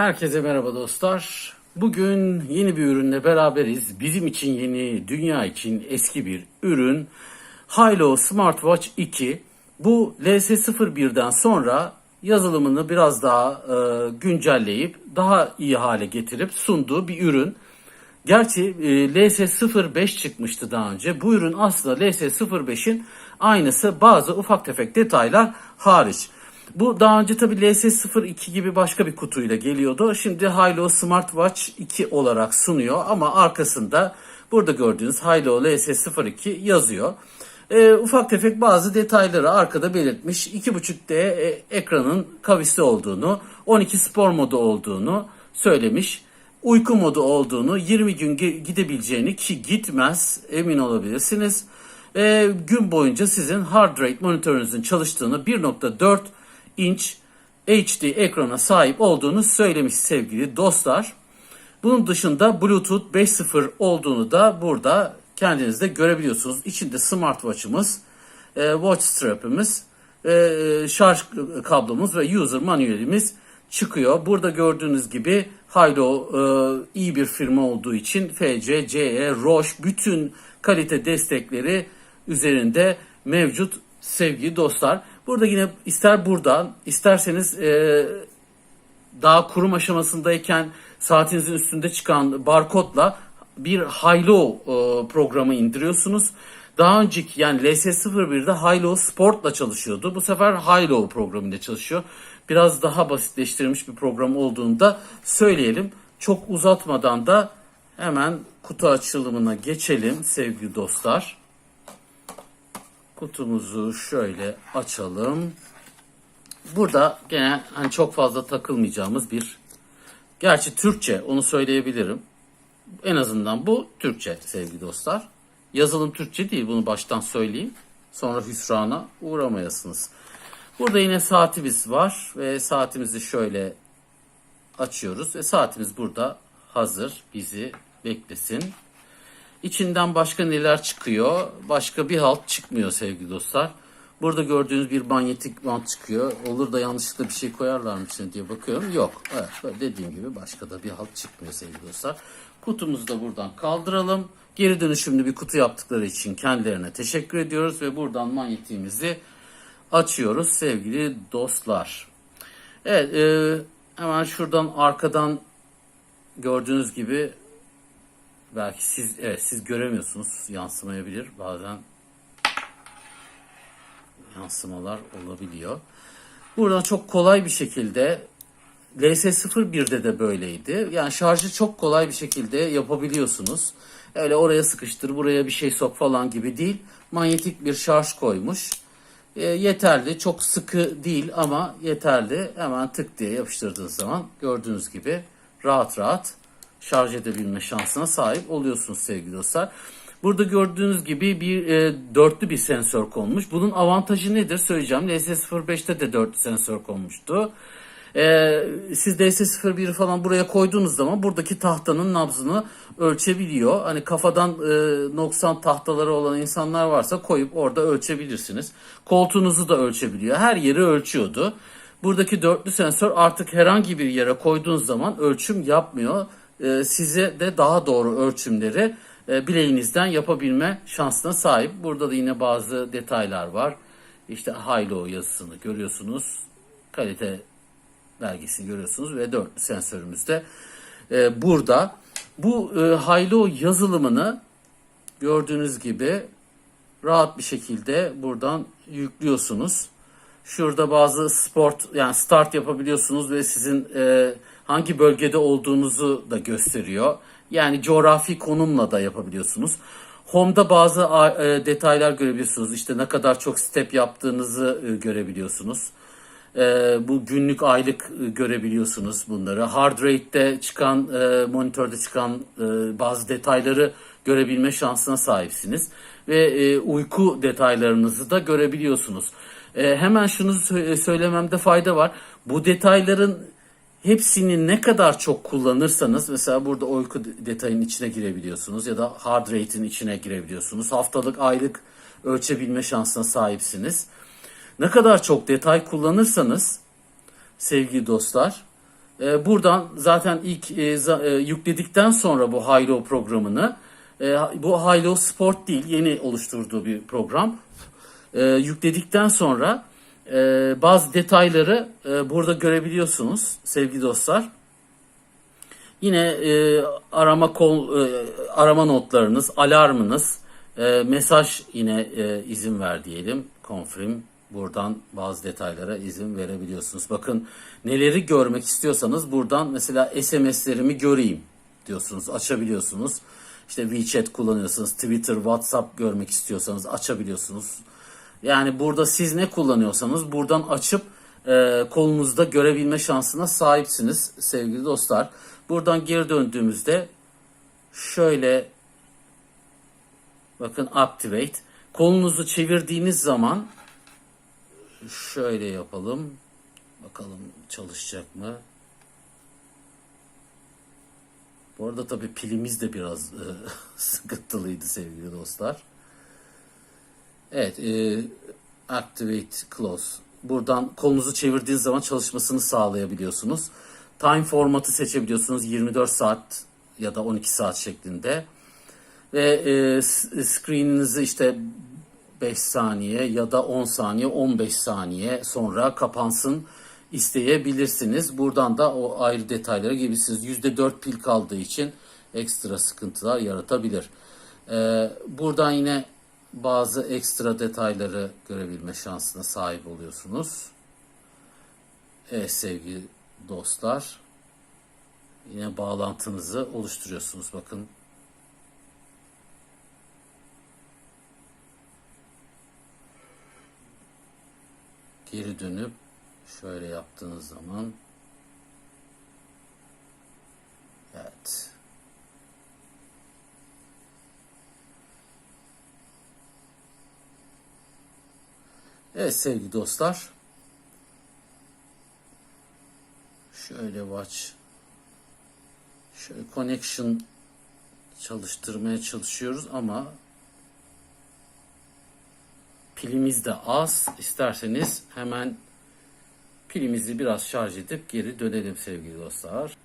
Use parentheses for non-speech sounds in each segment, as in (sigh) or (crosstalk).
Herkese merhaba dostlar. Bugün yeni bir ürünle beraberiz. Bizim için yeni, dünya için eski bir ürün. Hilo Smartwatch 2. Bu LS01'den sonra yazılımını biraz daha e, güncelleyip daha iyi hale getirip sunduğu bir ürün. Gerçi e, LS05 çıkmıştı daha önce. Bu ürün aslında LS05'in aynısı bazı ufak tefek detaylar hariç. Bu daha önce tabii LS02 gibi başka bir kutuyla geliyordu. Şimdi Hilo Smartwatch 2 olarak sunuyor ama arkasında burada gördüğünüz Hilo LS02 yazıyor. E, ufak tefek bazı detayları arkada belirtmiş. 2.5D e, ekranın kavisli olduğunu, 12 spor modu olduğunu söylemiş. Uyku modu olduğunu, 20 gün gi- gidebileceğini ki gitmez emin olabilirsiniz. E, gün boyunca sizin heart rate monitörünüzün çalıştığını 1.4 inç HD ekrana sahip olduğunu söylemiş sevgili dostlar. Bunun dışında Bluetooth 5.0 olduğunu da burada kendiniz de görebiliyorsunuz. İçinde smartwatch'ımız, e, watch strap'imiz, e, şarj kablomuz ve user manuelimiz çıkıyor. Burada gördüğünüz gibi Hilo e, iyi bir firma olduğu için FC, CE, Roche bütün kalite destekleri üzerinde mevcut sevgili dostlar. Burada yine ister buradan isterseniz e, daha kurum aşamasındayken saatinizin üstünde çıkan barkodla bir Hilo e, programı indiriyorsunuz. Daha önceki yani LS01'de Hilo Sport'la çalışıyordu. Bu sefer Hilo programıyla çalışıyor. Biraz daha basitleştirilmiş bir program olduğunu da söyleyelim. Çok uzatmadan da hemen kutu açılımına geçelim sevgili dostlar. Kutumuzu şöyle açalım. Burada gene hani çok fazla takılmayacağımız bir gerçi Türkçe onu söyleyebilirim. En azından bu Türkçe sevgili dostlar. Yazılım Türkçe değil bunu baştan söyleyeyim. Sonra hüsrana uğramayasınız. Burada yine saatimiz var ve saatimizi şöyle açıyoruz ve saatimiz burada hazır bizi beklesin. İçinden başka neler çıkıyor? Başka bir halt çıkmıyor sevgili dostlar. Burada gördüğünüz bir manyetik bant çıkıyor. Olur da yanlışlıkla bir şey koyarlar mı içine diye bakıyorum. Yok. Evet, dediğim gibi başka da bir halt çıkmıyor sevgili dostlar. Kutumuzu da buradan kaldıralım. Geri dönüşümlü bir kutu yaptıkları için kendilerine teşekkür ediyoruz ve buradan manyetiğimizi açıyoruz sevgili dostlar. Evet, e, hemen şuradan arkadan gördüğünüz gibi belki siz evet siz göremiyorsunuz yansımayabilir bazen yansımalar olabiliyor. Buradan çok kolay bir şekilde LS01'de de böyleydi. Yani şarjı çok kolay bir şekilde yapabiliyorsunuz. Öyle oraya sıkıştır, buraya bir şey sok falan gibi değil. Manyetik bir şarj koymuş. E, yeterli, çok sıkı değil ama yeterli. Hemen tık diye yapıştırdığınız zaman gördüğünüz gibi rahat rahat şarj edebilme şansına sahip oluyorsunuz sevgili dostlar. Burada gördüğünüz gibi bir e, dörtlü bir sensör konmuş. Bunun avantajı nedir söyleyeceğim. LS05'te de dörtlü sensör konmuştu. E, siz LS01'i falan buraya koyduğunuz zaman buradaki tahtanın nabzını ölçebiliyor. Hani kafadan e, noksan tahtaları olan insanlar varsa koyup orada ölçebilirsiniz. Koltuğunuzu da ölçebiliyor. Her yeri ölçüyordu. Buradaki dörtlü sensör artık herhangi bir yere koyduğunuz zaman ölçüm yapmıyor. E, size de daha doğru ölçümleri e, bileğinizden yapabilme şansına sahip. Burada da yine bazı detaylar var. İşte Hilo yazısını görüyorsunuz. Kalite belgesini görüyorsunuz ve dörtlü sensörümüz de e, burada. Bu e, yazılımını gördüğünüz gibi rahat bir şekilde buradan yüklüyorsunuz. Şurada bazı sport yani start yapabiliyorsunuz ve sizin e, hangi bölgede olduğunuzu da gösteriyor. Yani coğrafi konumla da yapabiliyorsunuz. Home'da bazı e, detaylar görebiliyorsunuz. İşte ne kadar çok step yaptığınızı e, görebiliyorsunuz. E, bu günlük aylık görebiliyorsunuz bunları. Hard rate'de çıkan monitörde çıkan bazı detayları görebilme şansına sahipsiniz. Ve uyku detaylarınızı da görebiliyorsunuz. Hemen şunu sö- söylememde fayda var. Bu detayların hepsini ne kadar çok kullanırsanız mesela burada uyku detayının içine girebiliyorsunuz ya da hard rate'in içine girebiliyorsunuz. Haftalık, aylık ölçebilme şansına sahipsiniz. Ne kadar çok detay kullanırsanız sevgili dostlar E, buradan zaten ilk e, e, yükledikten sonra bu Hilo programını bu Hilo Sport değil yeni oluşturduğu bir program. Yükledikten sonra e, bazı detayları e, burada görebiliyorsunuz sevgili dostlar. Yine e, arama kol e, arama notlarınız, alarmınız, e, mesaj yine e, izin ver diyelim. Confirm buradan bazı detaylara izin verebiliyorsunuz. Bakın neleri görmek istiyorsanız buradan mesela SMS'lerimi göreyim diyorsunuz, açabiliyorsunuz. İşte WeChat kullanıyorsanız, Twitter, WhatsApp görmek istiyorsanız açabiliyorsunuz. Yani burada siz ne kullanıyorsanız buradan açıp e, kolunuzda görebilme şansına sahipsiniz sevgili dostlar. Buradan geri döndüğümüzde şöyle bakın activate kolunuzu çevirdiğiniz zaman şöyle yapalım. Bakalım çalışacak mı? Bu arada tabii pilimiz de biraz e, (laughs) sıkıntılıydı sevgili dostlar. Evet, e, activate close. Buradan kolunuzu çevirdiğiniz zaman çalışmasını sağlayabiliyorsunuz. Time formatı seçebiliyorsunuz 24 saat ya da 12 saat şeklinde. Ve e, screen'inizi işte 5 saniye ya da 10 saniye 15 saniye sonra kapansın isteyebilirsiniz. Buradan da o ayrı detaylara girebilirsiniz. %4 pil kaldığı için ekstra sıkıntılar yaratabilir. Ee, buradan yine bazı ekstra detayları görebilme şansına sahip oluyorsunuz. Evet sevgili dostlar. Yine bağlantınızı oluşturuyorsunuz. Bakın geri dönüp şöyle yaptığınız zaman evet Evet sevgili dostlar şöyle watch şöyle connection çalıştırmaya çalışıyoruz ama pilimiz de az. İsterseniz hemen pilimizi biraz şarj edip geri dönelim sevgili dostlar.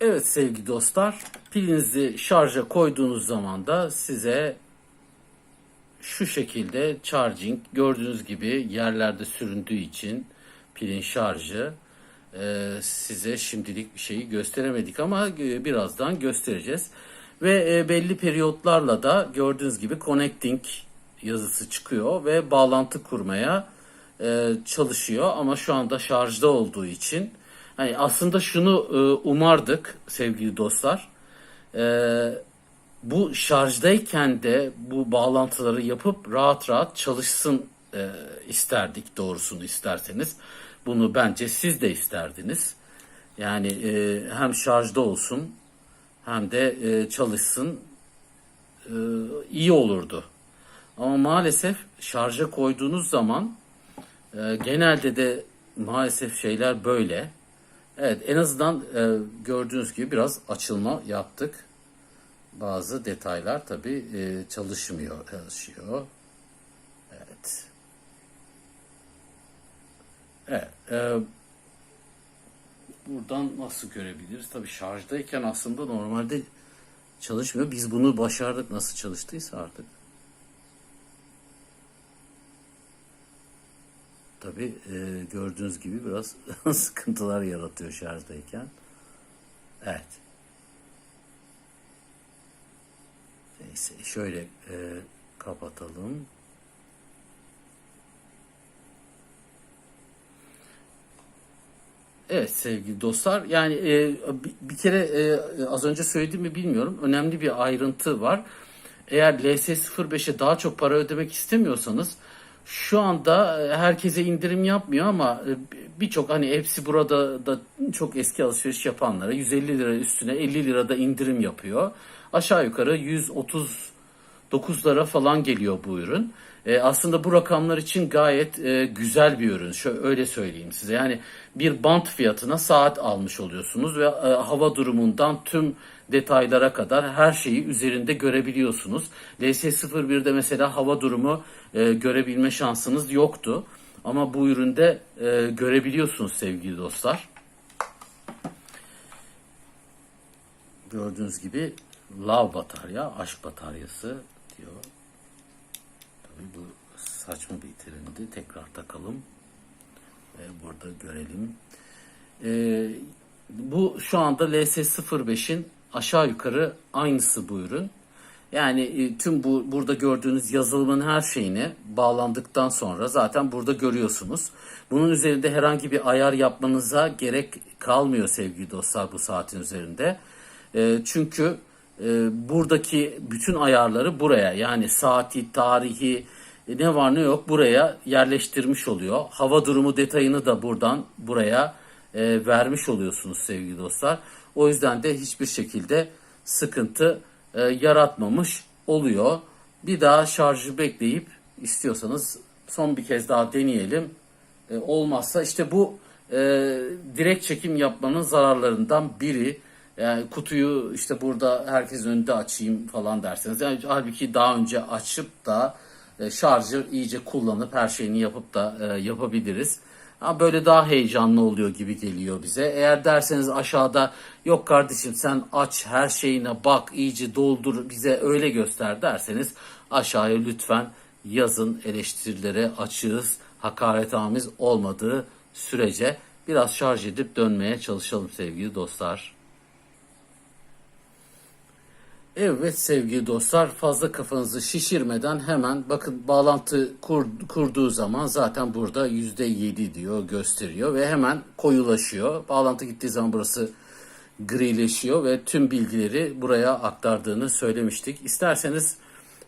Evet sevgili dostlar, pilinizi şarja koyduğunuz zaman da size şu şekilde charging gördüğünüz gibi yerlerde süründüğü için pilin şarjı e, size şimdilik bir şeyi gösteremedik ama e, birazdan göstereceğiz. Ve e, belli periyotlarla da gördüğünüz gibi connecting yazısı çıkıyor ve bağlantı kurmaya e, çalışıyor ama şu anda şarjda olduğu için hani aslında şunu e, umardık sevgili dostlar. E, bu şarjdayken de bu bağlantıları yapıp rahat rahat çalışsın e, isterdik doğrusunu isterseniz. Bunu bence siz de isterdiniz. Yani e, hem şarjda olsun hem de e, çalışsın e, iyi olurdu. Ama maalesef şarja koyduğunuz zaman e, genelde de maalesef şeyler böyle. Evet en azından e, gördüğünüz gibi biraz açılma yaptık. Bazı detaylar tabi çalışmıyor, çalışıyor. Evet. Evet. e, buradan nasıl görebiliriz? Tabi şarjdayken aslında normalde çalışmıyor. Biz bunu başardık nasıl çalıştıysa artık. Tabi gördüğünüz gibi biraz (laughs) sıkıntılar yaratıyor şarjdayken. Evet. Şöyle e, kapatalım. Evet sevgili dostlar yani e, bir, kere e, az önce söyledim mi bilmiyorum önemli bir ayrıntı var. Eğer LS05'e daha çok para ödemek istemiyorsanız şu anda e, herkese indirim yapmıyor ama e, birçok hani hepsi burada da çok eski alışveriş yapanlara 150 lira üstüne 50 lirada indirim yapıyor aşağı yukarı 139'lara falan geliyor bu ürün. E, aslında bu rakamlar için gayet e, güzel bir ürün. Şöyle öyle söyleyeyim size. Yani bir bant fiyatına saat almış oluyorsunuz ve e, hava durumundan tüm detaylara kadar her şeyi üzerinde görebiliyorsunuz. LS01'de mesela hava durumu e, görebilme şansınız yoktu. Ama bu üründe e, görebiliyorsunuz sevgili dostlar. Gördüğünüz gibi lav batarya, aşk bataryası diyor. Tabii bu saçma bir terimdi. Tekrar takalım. Ve burada görelim. Ee, bu şu anda LS05'in aşağı yukarı aynısı bu ürün. Yani e, tüm bu burada gördüğünüz yazılımın her şeyini bağlandıktan sonra zaten burada görüyorsunuz. Bunun üzerinde herhangi bir ayar yapmanıza gerek kalmıyor sevgili dostlar bu saatin üzerinde. E, çünkü e, buradaki bütün ayarları buraya yani saati, tarihi e, ne var ne yok buraya yerleştirmiş oluyor. Hava durumu detayını da buradan buraya e, vermiş oluyorsunuz sevgili dostlar. O yüzden de hiçbir şekilde sıkıntı e, yaratmamış oluyor. Bir daha şarjı bekleyip istiyorsanız son bir kez daha deneyelim. E, olmazsa işte bu e, direkt çekim yapmanın zararlarından biri. Yani kutuyu işte burada herkesin önünde açayım falan derseniz. Yani halbuki daha önce açıp da e, şarjı iyice kullanıp her şeyini yapıp da e, yapabiliriz. Ha, böyle daha heyecanlı oluyor gibi geliyor bize. Eğer derseniz aşağıda yok kardeşim sen aç her şeyine bak iyice doldur bize öyle göster derseniz aşağıya lütfen yazın eleştirilere açığız. Hakaretamiz olmadığı sürece biraz şarj edip dönmeye çalışalım sevgili dostlar. Evet sevgili dostlar fazla kafanızı şişirmeden hemen bakın bağlantı kur, kurduğu zaman zaten burada %7 diyor gösteriyor ve hemen koyulaşıyor. Bağlantı gittiği zaman burası grileşiyor ve tüm bilgileri buraya aktardığını söylemiştik. İsterseniz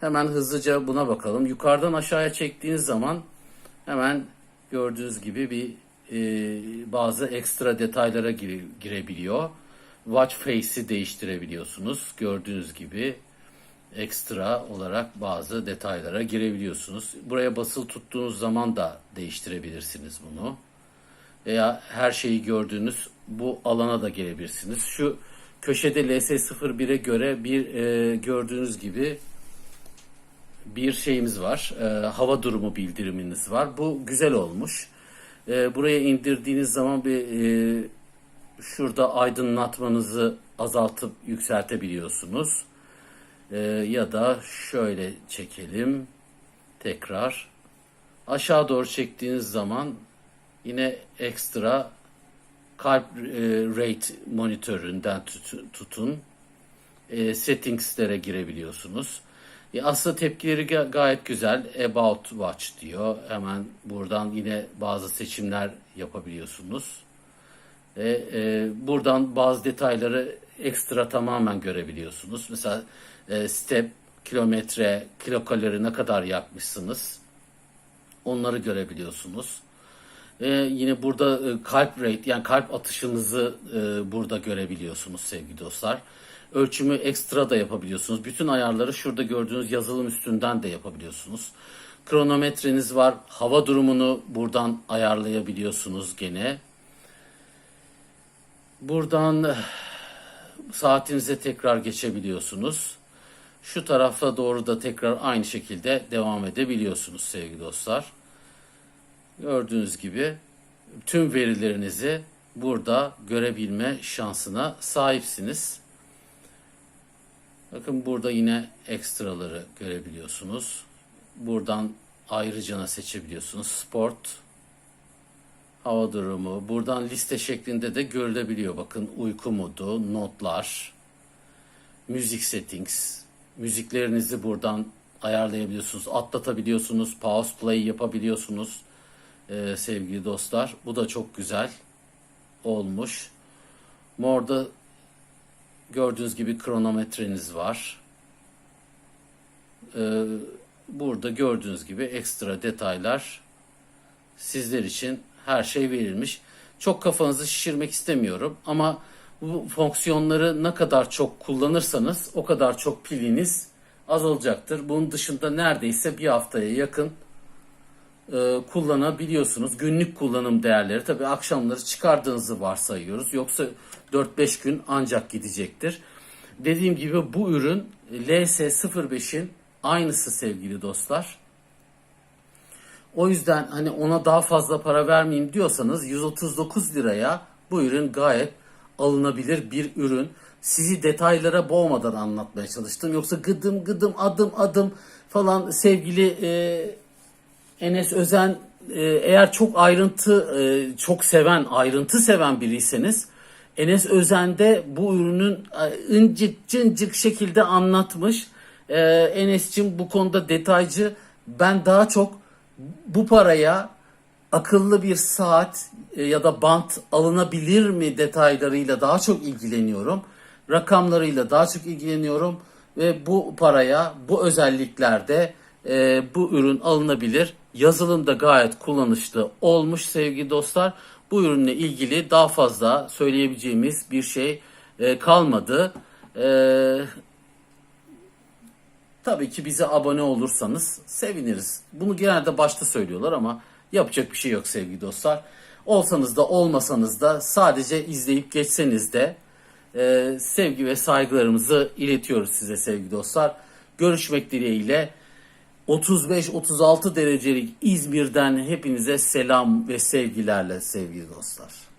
hemen hızlıca buna bakalım. Yukarıdan aşağıya çektiğiniz zaman hemen gördüğünüz gibi bir e, bazı ekstra detaylara gire, girebiliyor watch face'i değiştirebiliyorsunuz. Gördüğünüz gibi ekstra olarak bazı detaylara girebiliyorsunuz. Buraya basılı tuttuğunuz zaman da değiştirebilirsiniz bunu. Veya her şeyi gördüğünüz bu alana da girebilirsiniz. Şu köşede LS01'e göre bir e, gördüğünüz gibi bir şeyimiz var. E, hava durumu bildiriminiz var. Bu güzel olmuş. E, buraya indirdiğiniz zaman bir e, şurada aydınlatmanızı azaltıp yükseltebiliyorsunuz. Ee, ya da şöyle çekelim. Tekrar. Aşağı doğru çektiğiniz zaman yine ekstra kalp e, rate monitöründen tutun. E, settingslere girebiliyorsunuz. E, aslında tepkileri gayet güzel. About Watch diyor. Hemen buradan yine bazı seçimler yapabiliyorsunuz. Ve e, buradan bazı detayları ekstra tamamen görebiliyorsunuz. Mesela e, step, kilometre, kilokalori ne kadar yakmışsınız. Onları görebiliyorsunuz. E, yine burada e, kalp rate yani kalp atışınızı e, burada görebiliyorsunuz sevgili dostlar. Ölçümü ekstra da yapabiliyorsunuz. Bütün ayarları şurada gördüğünüz yazılım üstünden de yapabiliyorsunuz. Kronometreniz var. Hava durumunu buradan ayarlayabiliyorsunuz gene. Buradan eh, saatinize tekrar geçebiliyorsunuz. Şu tarafa doğru da tekrar aynı şekilde devam edebiliyorsunuz sevgili dostlar. Gördüğünüz gibi tüm verilerinizi burada görebilme şansına sahipsiniz. Bakın burada yine ekstraları görebiliyorsunuz. Buradan ayrıcana seçebiliyorsunuz. Sport, hava durumu. Buradan liste şeklinde de görülebiliyor. Bakın uyku modu, notlar, müzik settings. Müziklerinizi buradan ayarlayabiliyorsunuz. Atlatabiliyorsunuz. Pause play yapabiliyorsunuz. Ee, sevgili dostlar. Bu da çok güzel olmuş. Morda gördüğünüz gibi kronometreniz var. Ee, burada gördüğünüz gibi ekstra detaylar sizler için her şey verilmiş. Çok kafanızı şişirmek istemiyorum ama bu fonksiyonları ne kadar çok kullanırsanız o kadar çok piliniz azalacaktır. Bunun dışında neredeyse bir haftaya yakın e, kullanabiliyorsunuz. Günlük kullanım değerleri tabii akşamları çıkardığınızı varsayıyoruz. Yoksa 4-5 gün ancak gidecektir. Dediğim gibi bu ürün LS05'in aynısı sevgili dostlar. O yüzden hani ona daha fazla para vermeyeyim diyorsanız 139 liraya bu ürün gayet alınabilir bir ürün. Sizi detaylara boğmadan anlatmaya çalıştım. Yoksa gıdım gıdım adım adım falan sevgili e, Enes Özen e, eğer çok ayrıntı e, çok seven ayrıntı seven biriyseniz Enes Özen'de bu ürünün e, incik cincik şekilde anlatmış. E, Enes'cim bu konuda detaycı. Ben daha çok bu paraya akıllı bir saat e, ya da bant alınabilir mi detaylarıyla daha çok ilgileniyorum. Rakamlarıyla daha çok ilgileniyorum ve bu paraya bu özelliklerde e, bu ürün alınabilir. Yazılım da gayet kullanışlı olmuş sevgili dostlar. Bu ürünle ilgili daha fazla söyleyebileceğimiz bir şey e, kalmadı. E, Tabii ki bize abone olursanız seviniriz. Bunu genelde başta söylüyorlar ama yapacak bir şey yok sevgili dostlar. Olsanız da olmasanız da sadece izleyip geçseniz de e, sevgi ve saygılarımızı iletiyoruz size sevgili dostlar. Görüşmek dileğiyle 35-36 derecelik İzmir'den hepinize selam ve sevgilerle sevgili dostlar.